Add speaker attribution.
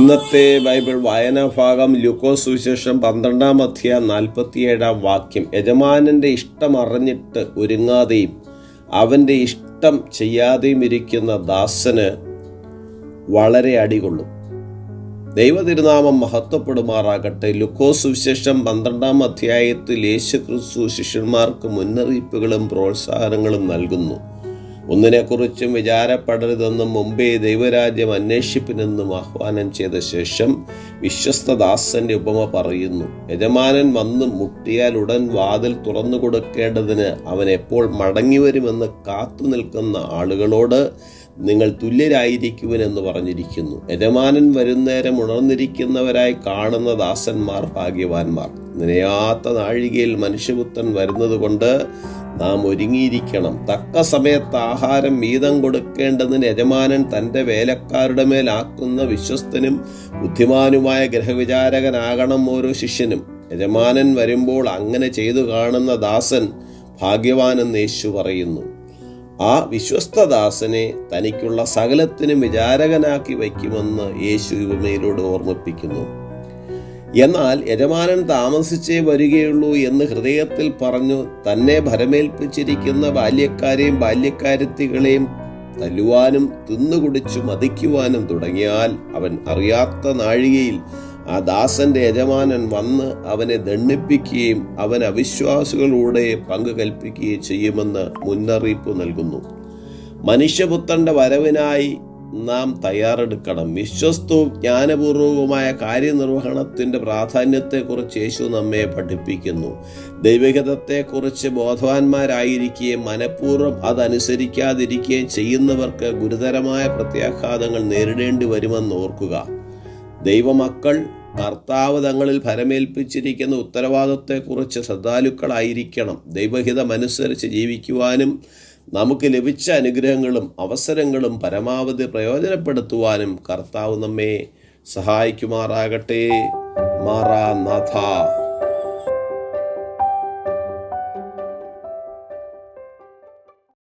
Speaker 1: ഇന്നത്തെ ബൈബിൾ വായനാ ഭാഗം ലുക്കോസ് സുവിശേഷം പന്ത്രണ്ടാം അധ്യായം നാൽപ്പത്തിയേഴാം വാക്യം. യജമാനന്റെ ഇഷ്ടം അറിഞ്ഞിട്ട് ഒരുങ്ങാതെയും അവന്റെ ഇഷ്ടം ചെയ്യാതെയും ഇരിക്കുന്ന ദാസന് വളരെ അടികൊള്ളും. ദൈവ തിരുനാമം മഹത്വപ്പെടുമാറാകട്ടെ. ലുക്കോസ് സുവിശേഷം പന്ത്രണ്ടാം അധ്യായത്തിൽ യേശു ക്രിസ്തു ശിഷ്യന്മാർക്ക് മുന്നറിയിപ്പുകളും പ്രോത്സാഹനങ്ങളും നൽകുന്നു. ഒന്നിനെക്കുറിച്ചും വിചാരപ്പെടരുതെന്നും മുമ്പേ ദൈവരാജ്യം അന്വേഷിപ്പിനെന്നും ആഹ്വാനം ചെയ്ത ശേഷം വിശ്വസ്തദാസന്റെ ഉപമ പറയുന്നു. യജമാനൻ വന്ന് മുട്ടിയാൽ ഉടൻ വാതിൽ തുറന്നു കൊടുക്കേണ്ടതിന് അവൻ എപ്പോൾ മടങ്ങി വരുമെന്ന് കാത്തു നിൽക്കുന്ന ആളുകളോട് നിങ്ങൾ തുല്യരായിരിക്കുവനെന്ന് പറഞ്ഞിരിക്കുന്നു. യജമാനൻ വരുന്നേരം ഉണർന്നിരിക്കുന്നവരായി കാണുന്ന ദാസന്മാർ ഭാഗ്യവാന്മാർ. നിനയാത്ത നാഴികയിൽ മനുഷ്യപുത്രൻ വരുന്നത് കൊണ്ട് നാം ഒരുങ്ങിയിരിക്കണം. തക്ക സമയത്ത് ആഹാരം വീതം കൊടുക്കേണ്ടതിന് യജമാനൻ തന്റെ വേലക്കാരുടെ മേലാക്കുന്ന വിശ്വസ്തനും ബുദ്ധിമാനുമായ ഗ്രഹവിചാരകനാകണം ഓരോ ശിഷ്യനും. യജമാനൻ വരുമ്പോൾ അങ്ങനെ ചെയ്തു കാണുന്ന ദാസൻ ഭാഗ്യവാനെന്ന് യേശു പറയുന്നു. ആ വിശ്വസ്തദാസനെ തനിക്കുള്ള സകലത്തിനും വിചാരകനാക്കി വയ്ക്കുമെന്ന് യേശു ഉപമയിലൂടെ ഓർമ്മിപ്പിക്കുന്നു. എന്നാൽ യജമാനൻ താമസിച്ചേ വരികയുള്ളൂ എന്ന് ഹൃദയത്തിൽ പറഞ്ഞു. തന്നെ ഭരമേൽപ്പിച്ചിരിക്കുന്ന ബാല്യക്കാരെയും ബാല്യക്കാരത്തികളെയും തല്ലുവാനും തിന്നുകുടിച്ചു മതിക്കുവാനും തുടങ്ങിയാൽ അവൻ അറിയാത്ത നാഴികയിൽ ആ ദാസന്റെ യജമാനൻ വന്ന് അവനെ ദണ്ണിപ്പിക്കുകയും അവൻ അവിശ്വാസികളൂടെ പങ്കു കൽപ്പിക്കുകയും ചെയ്യുമെന്ന് മുന്നറിയിപ്പ് നൽകുന്നു. മനുഷ്യപുത്രന്റെ വരവിനായി നാം തയ്യാറെടുക്കണം. വിശ്വസ്തവും ജ്ഞാനപൂർവകവുമായ കാര്യനിർവഹണത്തിന്റെ പ്രാധാന്യത്തെക്കുറിച്ച് യേശു നമ്മെ പഠിപ്പിക്കുന്നു. ദൈവഹിതത്തെക്കുറിച്ച് ബോധവാന്മാരായിരിക്കുകയും മനഃപൂർവം അതനുസരിക്കാതിരിക്കുകയും ചെയ്യുന്നവർക്ക് ഗുരുതരമായ പ്രത്യാഘാതങ്ങൾ നേരിടേണ്ടി വരുമെന്ന് ഓർക്കുക. ദൈവമക്കൾ കർത്താവ് തങ്ങളിൽ ഫലമേൽപ്പിച്ചിരിക്കുന്ന ഉത്തരവാദിത്വത്തെക്കുറിച്ച് ശ്രദ്ധാലുക്കളായിരിക്കണം. ദൈവഹിതമനുസരിച്ച് ജീവിക്കുവാനും നമുക്ക് ലഭിച്ച അനുഗ്രഹങ്ങളും അവസരങ്ങളും പരമാവധി പ്രയോജനപ്പെടുത്തുവാനും കർത്താവ് നമ്മെ സഹായിക്കുമാറാകട്ടെ. മാറാ നാഥ